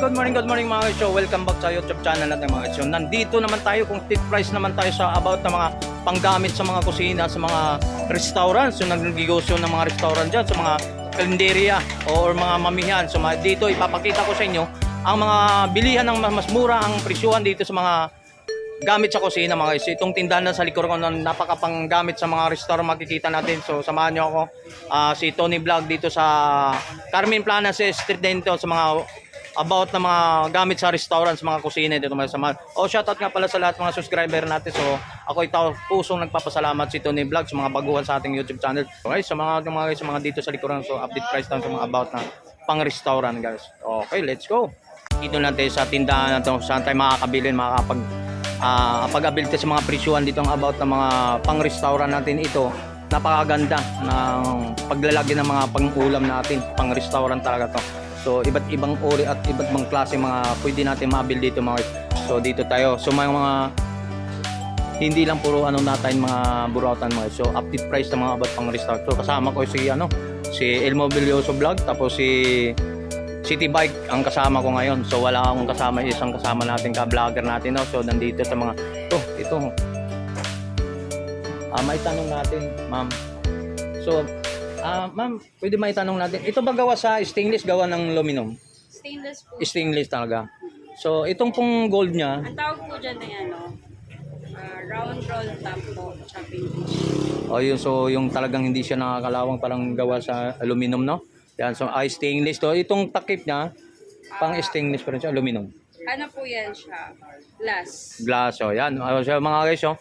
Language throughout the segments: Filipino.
good morning, good morning mga show. Welcome back sa YouTube channel natin mga show. Nandito naman tayo kung tip price naman tayo sa about ng mga panggamit sa mga kusina, sa mga restaurants, yung nagnegosyo ng mga restaurant dyan, sa mga kalenderya or mga mamihan. So dito ipapakita ko sa inyo ang mga bilihan ng mas mura ang presyuhan dito sa mga gamit sa kusina mga guys. Itong tindahan na sa likod ko na napakapanggamit sa mga restaurant makikita natin. So samahan niyo ako. Ah, si Tony Vlog dito sa Carmen Planas Street din to sa mga about na mga gamit sa restaurant, sa mga kusina dito mga samahan. Oh, shoutout nga pala sa lahat mga subscriber natin. So ako ito pusong nagpapasalamat si Tony Vlog sa mga baguhan sa ating YouTube channel. Okay, sa mga mga guys, sa mga dito sa likuran so update price lang sa mga about na pang restaurant guys. Okay, let's go. Dito natin sa tindahan na to, saan tayo makakabili, makakapag uh, pag-ability sa mga presyuhan dito ang about ng mga pang-restaurant natin ito napakaganda ng paglalagyan ng mga pang-ulam natin pang-restaurant talaga to so iba't ibang uri at iba't ibang klase mga pwede natin mabil dito mga so dito tayo so may mga hindi lang puro ano natin mga burautan mga so update price ng mga about pang-restaurant so kasama ko si ano si El Mobilioso Vlog tapos si City Bike ang kasama ko ngayon. So wala akong kasama isang kasama natin ka-vlogger natin no. So nandito sa mga to, ito. Ah, may tanong natin, ma'am. So, ah, ma'am, pwede may tanong natin. Ito ba gawa sa stainless gawa ng aluminum? Stainless po. Stainless talaga. So, itong pong gold niya, Ang tawag po dyan ay ano, ah, round roll top po, chopping dish. o yun, so yung talagang hindi siya nakakalawang parang gawa sa aluminum, no? Yan, so ay stainless to. Itong takip niya, pang stainless pa rin siya, aluminum. Ano po yan siya? Glass. glass. So, yan. Uh, so, mga guys, oh,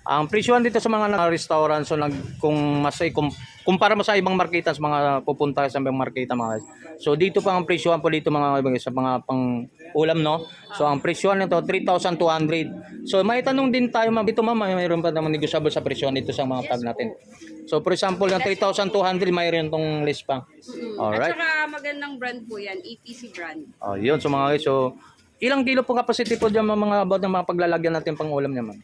ang presyohan dito sa mga na- restaurant, so nag, kung mas kung, kumpara mo sa ibang marketa, sa mga pupunta sa ibang marketa, mga guys. So, dito pa ang presyohan po dito, mga guys, sa mga pang ulam, no? So, ang presyohan nito, 3,200. So, may tanong din tayo, ma'am. Dito, ma'am, may mayroon pa naman negotiable sa presyohan dito sa mga tag natin. So, for example, ng 3,200, mayroon tong list pa. Mm. Alright. At saka magandang brand po yan, EPC brand. Oh, yun. So, mga guys, so, ilang kilo po capacity po dyan, mga about ng mga paglalagyan natin pang ulam niya, ma'am?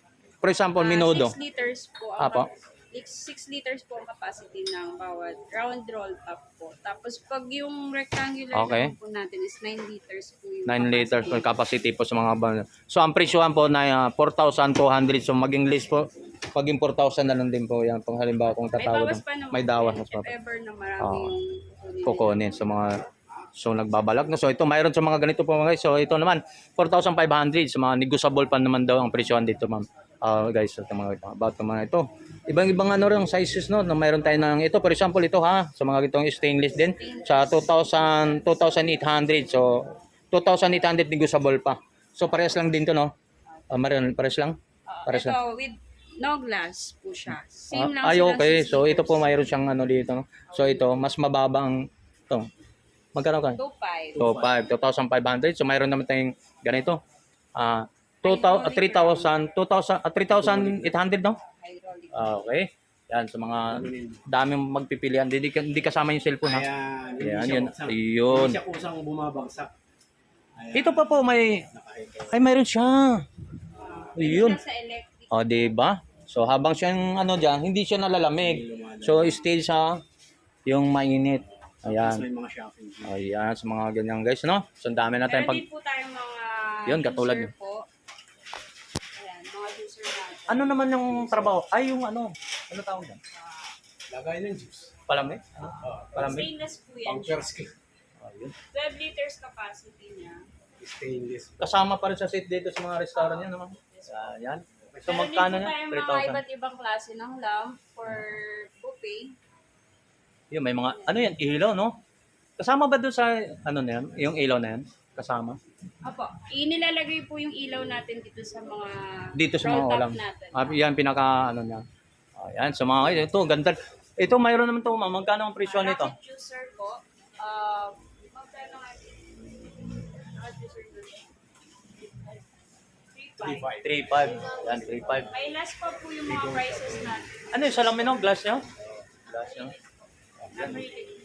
For example, minudo. 6 liters po. Ah, po? 6 liters po ang capacity ng bawat round roll top po. Tapos pag yung rectangular Okay. naman po natin is 9 liters po yung 9 liters capacity. per capacity po sa mga ban. So ang presyohan po na uh, 4,200 so maging list po paging 4,000 na lang din po yan pang halimbawa kung May tatawag. bawas pa naman. May dawas mas pa. If ever na marami Oo. yung Kukunin sa mga so nagbabalak na. So ito mayroon sa mga ganito po mga guys. So ito naman 4,500 sa mga negotiable pa naman daw ang presyohan dito ma'am. Ah, guys, ito mga about ng mga ito. Ibang-ibang ano rin sizes no, na mayroon tayo ng ito. For example, ito ha, sa mga gitong stainless din sa 2,000 2,800. So 2,800 negotiable pa. So parehas lang din to no. Ah, mayroon parehas lang. Parehas lang. Ito, with no glass po siya. Same lang Ah, ay, okay. So, ito po mayroon siyang ano dito. No? So, ito, mas mababa ang, ito. Magkano ka? 2.5. So, 5, 2,500. So, mayroon naman tayong ganito. Ah, 2,000, 3,000, 2,000, ah, 3,800, no? Ah, okay. Yan, sa mga daming magpipilian. Hindi, hindi kasama yung cellphone, ha? Ayan, hindi Yan, siya yun. kusang, Ayun. Hindi siya kusang bumabagsak. Ayan, Ito pa po, may, ay, mayroon siya. Ayun. Siya sa electric. O, di ba? So, habang siyang ano dyan, hindi siya nalalamig. So, stay sa yung mainit. Tapos Ayan. may mga shopping. Ayan, sa mga ganyan guys, no? So, ang dami natin Meron pag... din po tayong mga Yun, katulad juicer yun. po. Ayan, mga juicer natin. Ano naman yung trabaho? Ay, yung ano? Ano tawag yan? Lagay ng juice. Palamig? Ano? Uh, Palamig? Stainless po yan. siya. first kick. Ayun. 12 liters capacity niya. Stainless. Kasama pa rin sa seat dito sa mga restaurant yan, naman. Ayan. So, Meron magkano din po na? tayong mga 3,000. iba't ibang klase ng lamp for buffet. Yun, may mga, ano yan, ilaw, no? Kasama ba doon sa, ano na yan? Yung ilaw na yan? Kasama? Apo, inilalagay po yung ilaw natin dito sa mga Dito sa roll mga top ulam. natin. Ah, yan, pinaka, ano niya. Ayan, sa mga, ito, ganda. Ito, mayroon naman to, ma'am. Magkano ang presyo nito? Rocket juicer po. Uh, magkano nga? Rocket juicer po. 3.5. 3.5. Yan, 3.5. May last pa po yung mga prices natin. Ano yung salamin no? Glass nyo? Glass? Acrylic.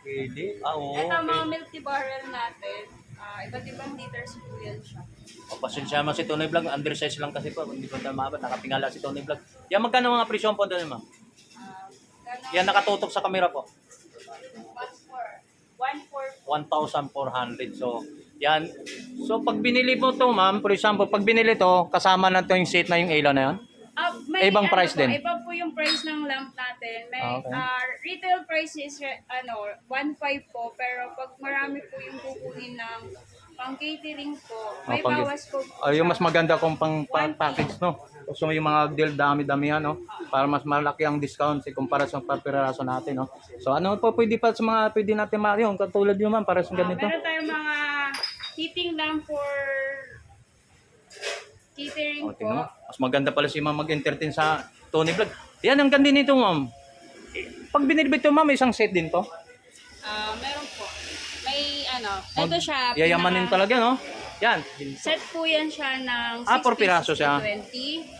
Pwede. Ah, oo. Ito okay. mga milk tea barrel natin. Ah, iba't ibang liters po yan siya. O, pasensya naman si Tony Vlog. Undersize lang kasi po. Hindi ko na maabot. Nakapingala si Tony Vlog. Yan, magkano mga presyon po doon, ma'am? Gano'n? Yan, nakatutok sa camera po. 1.4. 1.4 1,400. So, Yan. So pag binili mo to ma'am, for example, pag binili to, kasama na to yung seat na yung ilaw na yan? Ah, may Ibang ano price po, din? Iba po yung price ng lamp natin. May Ah, okay. ah, retail price is re- ano 1.5 po pero pag marami po yung kukunin ng pang catering po, may Ah, pang- bawas po. Ay, yung mas maganda kung pang pa- One package, no? Gusto mo yung mga deal dami-damihan, no? Para mas malaki ang discount sa kumpara sa papiraso natin, no? So, ano po pwede pa sa mga pwede natin ma yung katulad yun, ma'am, para sa Ah, ganito? meron tayong mga heating lamp for catering O, tingnan mo. po. Mas maganda pala si ma'am mag-entertain sa Tony Vlog. Yan, ang ganda nito, ma'am. Pag binili ito, ma'am, isang set din to. Ah, meron po. May ano, ito siya. Yayamanin pinaka- talaga, no? Yan. Set po yan siya ng Ah, 6 per piraso siya. to 20.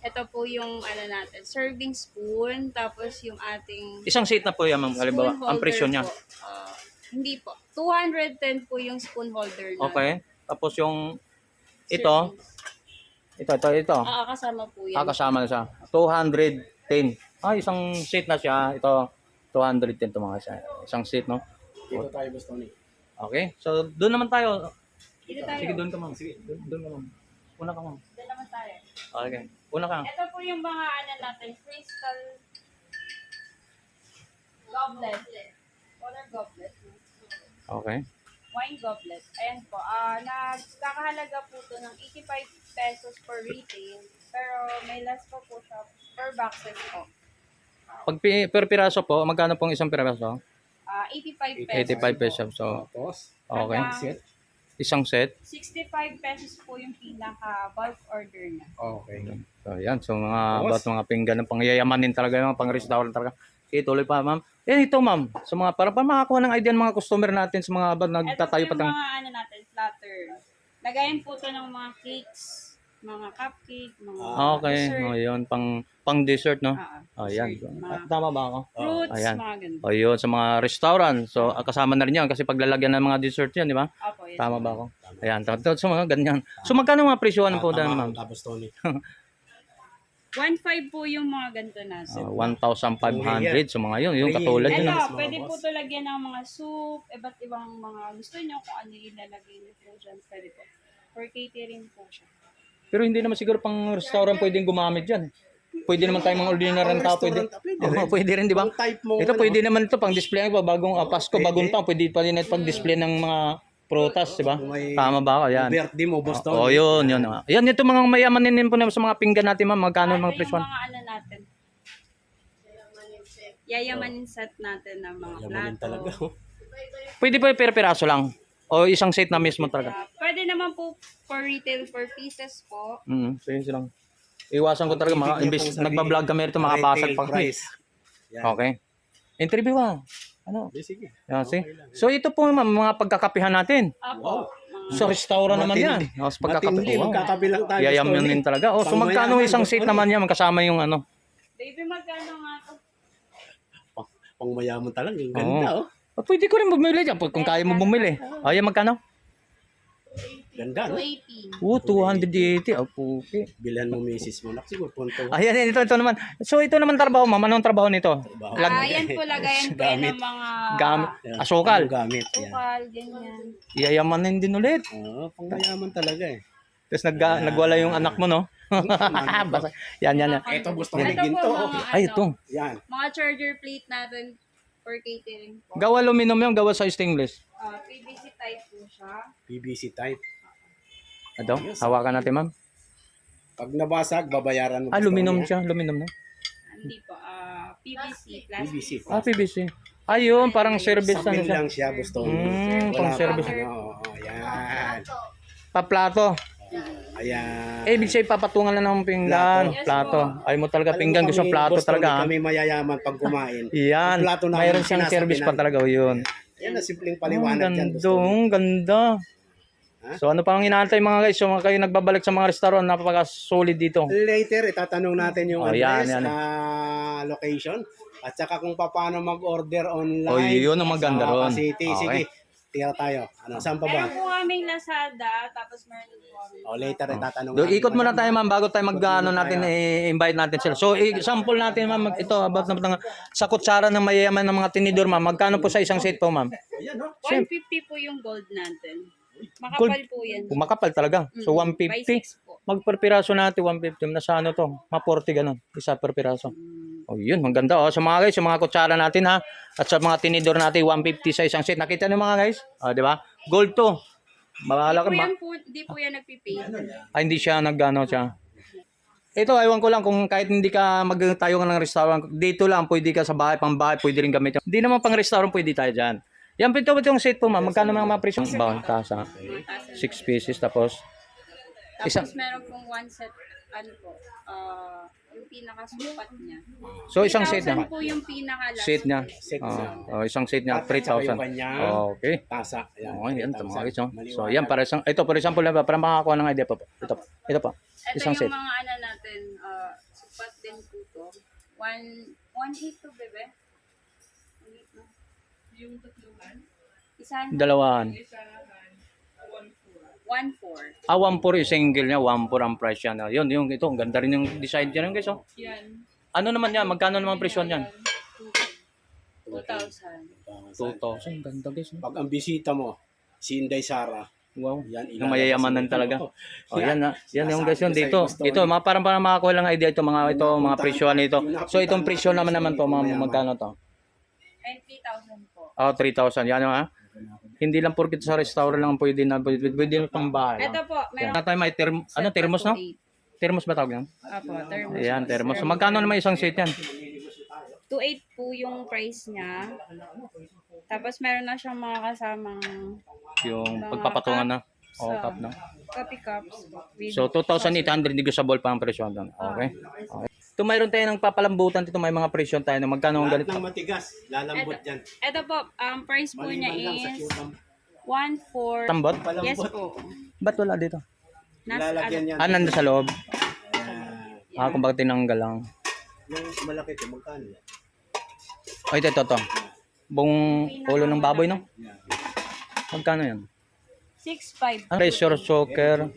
Ito po yung ano natin, serving spoon, tapos yung ating Isang set na po yan, ma'am. Halimbawa, spoon ang holder presyo niya. po. Ah, hindi po. 210 po yung spoon holder na. Okay. Tapos yung ito, ito, ito, ito. Ah, kasama po yan. Ah, kasama na siya. 210. Ah, isang seat na siya. Ito, 210 to mga siya. Isang seat, no? Dito tayo, Boss Tony. Okay. So, doon naman tayo. Dito tayo. Sige, doon ka, ma'am. Sige, doon, doon ka, ma'am. Una ka, ma'am. Doon naman tayo. Okay. Una ka. Ito po yung mga ano natin, crystal goblet. Water goblet. Okay. Wine goblet. Ayan po. Ah, nagkakahalaga po to ng 85 pesos per retail. Pero may less pa po siya per boxes po. Pag pi- per piraso po, magkano pong isang piraso? Ah, 85 pesos. 85 pesos. So, Tapos, okay. Hanggang set. Isang set. 65 pesos po yung pinaka bulk order niya. Okay. So, yan. So, mga, about mga pinggan ng pangyayamanin talaga, yung pang restaurant talaga. Sige, tuloy pa, ma'am. Eh, ito, ma'am. Sa mga, para pa makakuha ng idea ng mga customer natin sa mga Ito po nagtatayo pa ng mga ano natin, platter. Lagayan po to ng mga cakes, mga cupcake, mga Ah, okay. dessert. O, yun. Pang, pang dessert, no? Ah, Oh, yan. dessert, Ah, mga Tama ba ako? fruits, Ayan. mga ganun. O, yun. Sa mga restaurant. So, ah, kasama na rin yan kasi paglalagyan ng mga dessert yan, di ba? Opo, yes. Tama ba ako? Ayan. Tapos sa mga ganyan. So, magkano mga presyohan po dyan, ma'am? Tama Boss Tony. 1.5 po yung mga ganito natin. Ah, 1,500. So, mga yun. Yung katulad yun. mga pwede po ito lagyan ng mga soup, iba't ibang mga gusto nyo kung ano yung ilalagay nyo po dyan. Pwede po. For catering po siya. Pero hindi naman siguro pang restaurant pwedeng gumamit yan. Pwede naman tayong mga ordinary ng tao. Pwede, pwede Oo, rin. pwede rin, di ba? Ang type mo. Ito ano, pwede naman ito pang display pa bagong ah, Pasko, bagong taon, pwede pa rin ito pang display ng mga prutas, di ba? May- Tama ba ako? Yan. Birthday mo, Boss Tony. Oh, yun, yun. Yan, ito mga mayamanin din po na sa mga pinggan natin, ma'am. Magkano Ano mga yung presyon? mga ano natin? Yayamanin set natin ng mga Yamanin plato. talaga. oh. Pwede pa per piraso lang. O isang set na mismo talaga. Ah, pwede naman po for retail for pieces po. Mm, so yun silang. Iwasan ko talaga, mga, sabihin, nagbablog kami rito, makabasag retail pa kami. price. Yan. Okay. Interview ah. Ano? Di, sige. Yan, see? So ito po ma'am, mga pagkakapihan natin. Apo. Sa restaurant naman yan. Matindi. O, sa pagkakapi. Matindi, Wow. magkakabilang tayo. Yayamanin Tony. talaga. O, so Pang magkano mayaman, isang seat Tony. naman yan, kasama yung ano. Baby, magkano nga to? Pang- Pang mayaman talaga. Ang ganda, oh. O, pwede ko rin bumili dyan kung kaya mo bumili. O, yan magkano? Ganda, no? 280. Oo, 280. O, puki. Bilhan mo misis mo. Nak, siguro, punto. Ayan, yan, ito, ito naman. So, ito naman trabaho, ma'am. Anong trabaho nito? Trabaho. Lag- Ah, yan po, lagayan po yan ng mga Gamit. Yan. Asukal. Ano gamit. Yan. sukal, ganyan. Iyayamanin din ulit. Oo, pang mayaman talaga eh. Tapos nag, nagwala yung anak mo, no? Basta, yan, yan, yan. Ito, gusto Ito ni Ginto. po, mga, Ay, ano, ito. Yan. mga charger plate natin for catering po. Gawa aluminum yung gawa sa stainless. Ah, PVC type po siya. PVC type. Ito, hawakan natin, ma'am. Pag nabasag, babayaran mo. Ah, niya. siya, aluminum na. Hindi po, ah, PVC, plastic. PVC. Ah, PVC. Ayun, parang service na Sapin siya. lang siya, gusto Mm, pang service. Oo, oh, yan. Paplato. Ayan. Eh, ibig sabihin, papatungan lang ng pinggan. Plato. Plato. Ay mo talaga, Alam mo pinggan. kami, Gusto plato Boss Tony, talaga. ah. Kami mayayaman pag kumain. Yan. Yung plato namin, Mayroon siyang sinasabi service pa namin. talaga. oh, Yun. Yan na simpleng Ang paliwanag dyan, ganda. Ang ganda. Ha? So ano pang inaantay mga guys? So mga kayo nagbabalik sa mga restaurant, napaka-solid dito. Later, itatanong natin yung Oh, yan, address, yan. ah, location, at saka kung paano mag-order online. Oh, yun ang maganda sa ron. City. Okay. Sige, tira tayo. Ano, saan pa ba? Meron po kaming Lazada, tapos meron po kami. O, later, itatanong Do, natin. ikot muna tayo ma'am bago tayo mag Ikot muna ano natin i-invite natin sila. So i-sample natin ma'am ito about na sa kutsara ng mayayaman ng mga tinidor ma'am. Magkano po sa isang set po ma'am? Ayan, no? 150 po yung gold natin. Makapal po yan. Makapal talaga. So, Mm, By 150. 6 po. Mag per piraso natin, 150. Nasa ano to? Ma 40 ganun. Isa per piraso. Oh, yun. Ang ganda. Oh. Sa mga guys, sa mga kutsara natin ha. At sa mga tinidor natin, 150 sa isang set. Nakita niyo mga guys? Oh, di ba? Gold to. Mahala ka. Di po yan po, di po yan nagpipay. Ay, hindi siya nagano siya. Ito, aywan ko lang kung kahit hindi ka magtayo ka ng restaurant, dito lang pwede ka sa bahay, pang bahay, pwede rin gamitin. Hindi naman pang restaurant, pwede tayo dyan. Yan, ito ba itong set po, ma'am? Magkano mga mga presyo? Bawang tasa. 6 pieces, tapos Tapos Isang- meron pong one set, ano po, ah, yung pinakasupat niya. So, isang set 3,000 na. po yung pinaka Set niya. Set Oh, oh, isang set niya, At saka yung 3,000. kanyang Okay. Tasa. Yan. Oh, yan, ito mga guys. oh. So, Maliwanag. yan, para isang, ito, for example, para makakuha ng idea pa po. Ito, ito pa. Ito Isang yung set. mga ano natin, ah, supat din po to. One, one eight to, bebe? One. Yung tatluhan? Isahan. Dalawahan. One four. Ah, 1 for yung single niya, 1 for ang price niya. Yun, yung ito, ang ganda rin yung design niya guys. Oh. Yan. Ano naman yan? Magkano naman presyo niyan? Two thousand. 2,000. Ganda guys. oh. Pag ang bisita mo, si Inday Sara, Wow. yan, Yung mayayamanan talaga. Oh, yan na. Yan yung guys yun dito. Ito, mga parang para makakuha lang idea ito mga ito, mga presyohan nito. So itong presyo naman naman to, mga magkano to? And three thousand po. Oh, 3,000. Yan ha. Hindi lang porkit sa restaurant lang pwede na pwede, pwede na pang bahay. Ito po, meron Na tayo may term, ano thermos no? Thermos ba tawag yan? Apo, thermos. Ayan, thermos. So, magkano naman isang set yan? 2.8 po yung price niya. Tapos meron na siyang mga kasamang Yung Mga pagpapatungan na. O, sa- cup na. coffee cups. So, 2,800 negotiable pa ang presyo doon. Okay. okay. Ito mayroon tayo ng papalambutan dito. May mga presyo tayo na magkano ang Lahat ganito. ng matigas, lalambot yan. Ito po, ang price po niya Maliban lang sa is cucumber. 1 Tambot? Yes po. Ba't wala dito? Nasa Lalagyan ano, yan. Ah, nandun sa loob. Ayan. Ah, kung bakit tinanggal lang. Yung malaki ito, magkano yan? Ay, ito, ito, ito. Buong ulo ng baboy, no? Yan. Magkano yan? 6.5. Ang pressure choker.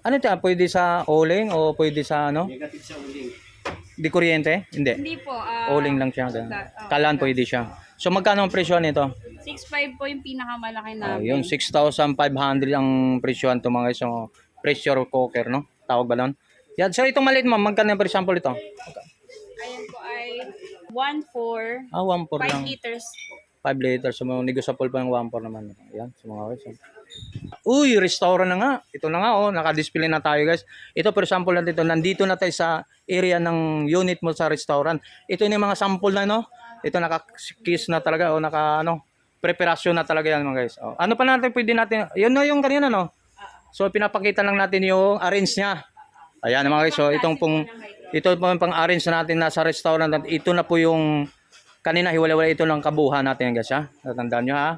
Ano ito? Pwede sa oling o pwede sa ano? Negative sa uling. Di kuryente? Hindi. Hindi po. ah, Oling lang siya. ganun. Ga- oh, Kalan pwede siya. So magkano ang presyo nito? 6.5 po yung pinakamalaki Ah, namin. yun, 6,500 ang presyohan ito mga guys. So, pressure cooker, no? Tawag ba doon? Yan. So, itong maliit mo, magkano for example ito? Ayan po ay 1.4. Ah, 1.4 lang. 5 liters po. 5 liters. So, negotiable pa yung 1.4 naman. Yan, sa mga guys. oh. Uy, restaurant na nga. Ito na nga, oh. Naka-display na tayo, guys. Ito, for example, na dito. Nandito na tayo sa area ng unit mo sa restaurant. Ito yung mga sample na, no? Ito, naka-kiss na talaga, o naka, ano, preparasyon na talaga yan, mga guys. Oh. Ano pa natin, pwede natin, yun na yung kanina, no? So, pinapakita lang natin yung arrange niya. Ayan, mga guys. So, itong pong, ito po yung pang-arrange natin nasa restaurant. At ito na po yung, kanina hiwalay-wala ito ng kabuhan natin, guys, ha? Natandaan nyo, ha?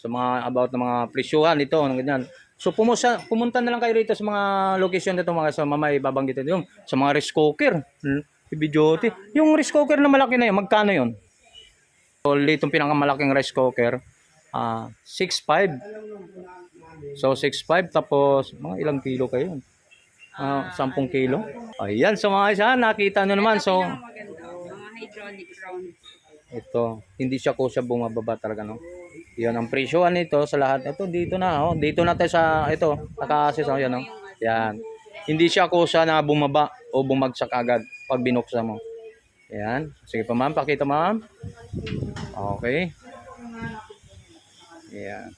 So, mga about ng mga presyuhan, ito, ng ganyan. So, pumusa, pumunta na lang kayo rito sa mga location nito, mga so, mamay babanggitin yung sa mga rice cooker. Hmm, Ibijote. Yung rice cooker na malaki na yun, magkano yun? So, itong pinakamalaking rice cooker, ah 6.5. So, 6.5 tapos mga ilang kilo kayo yun? Ah, 10 kilo. Ayan, so mga isa, nakita nyo naman. So. Mga hydraulic round. Ito, hindi siya ko siya bumababa talaga, no? Yan ang presyohan nito sa lahat. Ito, dito na, oh. Dito na tayo sa, ito, naka-assess, oh, yan, oh. Yan. Hindi siya kusa na bumaba o bumagsak agad pag binuksan mo. Yan. Sige pa, ma'am. Pakita, ma'am. Okay. Yan.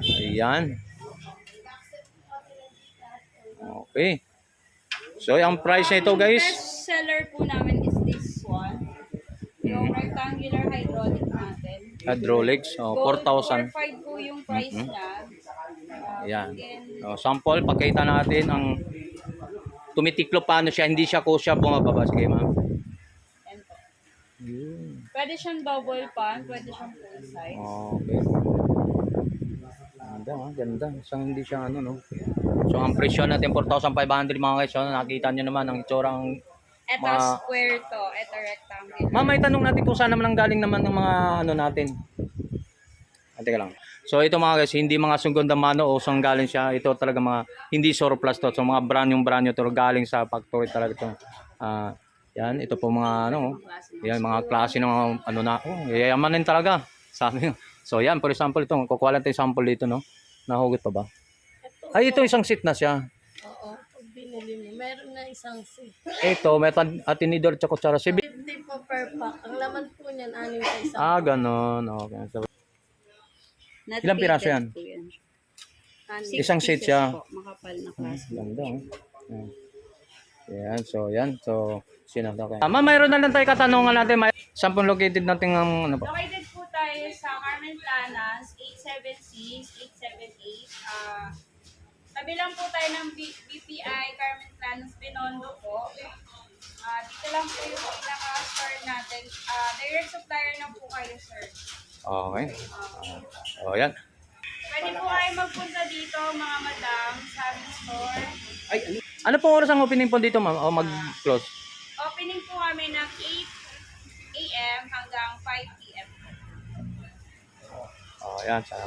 Ayan. Okay. So, ang price nito, guys, Best seller po namin. Yung rectangular hydraulic natin. hydraulics, oh, 4,000. 4.5 po yung price niya. Uh, Ayan. then, Oh, sample, pakita natin ang tumitiklo paano siya, hindi siya kusya bumababa. Sige, ma'am. po. Pwede siyang double pan, pwede siyang full size. Okay. Ganda, ah, ganda. Isang hindi siya ano, no? So, ang presyo natin, 4,500 mga guys. So, nakita nyo naman ang itsurang... Ito Ma- square to, ito rectangular. Ma'am, may tanong natin kung saan naman ang galing naman ng mga ano natin. Ah, teka lang. So, ito mga guys, hindi mga segunda mano o saan galing siya. Ito talaga mga, hindi surplus to. So, mga brand yung brand nyo to. Galing sa factory talaga to. Ah, yan, ito po mga ano, yan, mga klase ng mga ano na, oh, yayamanin talaga. Sabi So, yan, for example, ito, kukuha lang tayo sample dito, no? Nahugot pa ba? Ay, ito isang seat na siya. Binili mo, meron na isang seat. Ito, may tan- ah, tinidor at kutsara. Si 50 po per pack. Ang laman po niyan, anim sa isang Ah, ganon. Okay. So, Not Ilang piraso yan? po. Six Isang seat pieces siya. Po, makapal na plastic. Ganda. oh. Yan. Yan, so yan. So, sino to kayo? Ah, ma'am, mayroon na lang tayo katanungan natin. May, saan po located natin ang ano po? Located po tayo sa Carmen Planas, 876, 878. Ah, tabi lang po tayo ng B- BPI Carmen Planas Binondo po. Ah, dito lang po yung pinaka-store natin. Ah, direct supplier na po kayo, sir. Okay. Oh, yan. Pwede po kayo magpunta dito, mga madam, sa aming store. Ay, ano? Ano pong oras ang opening po dito, ma'am? O mag-close? Opening po kami ng 8 a.m. hanggang 5 p.m. Oh, yan. Salamat.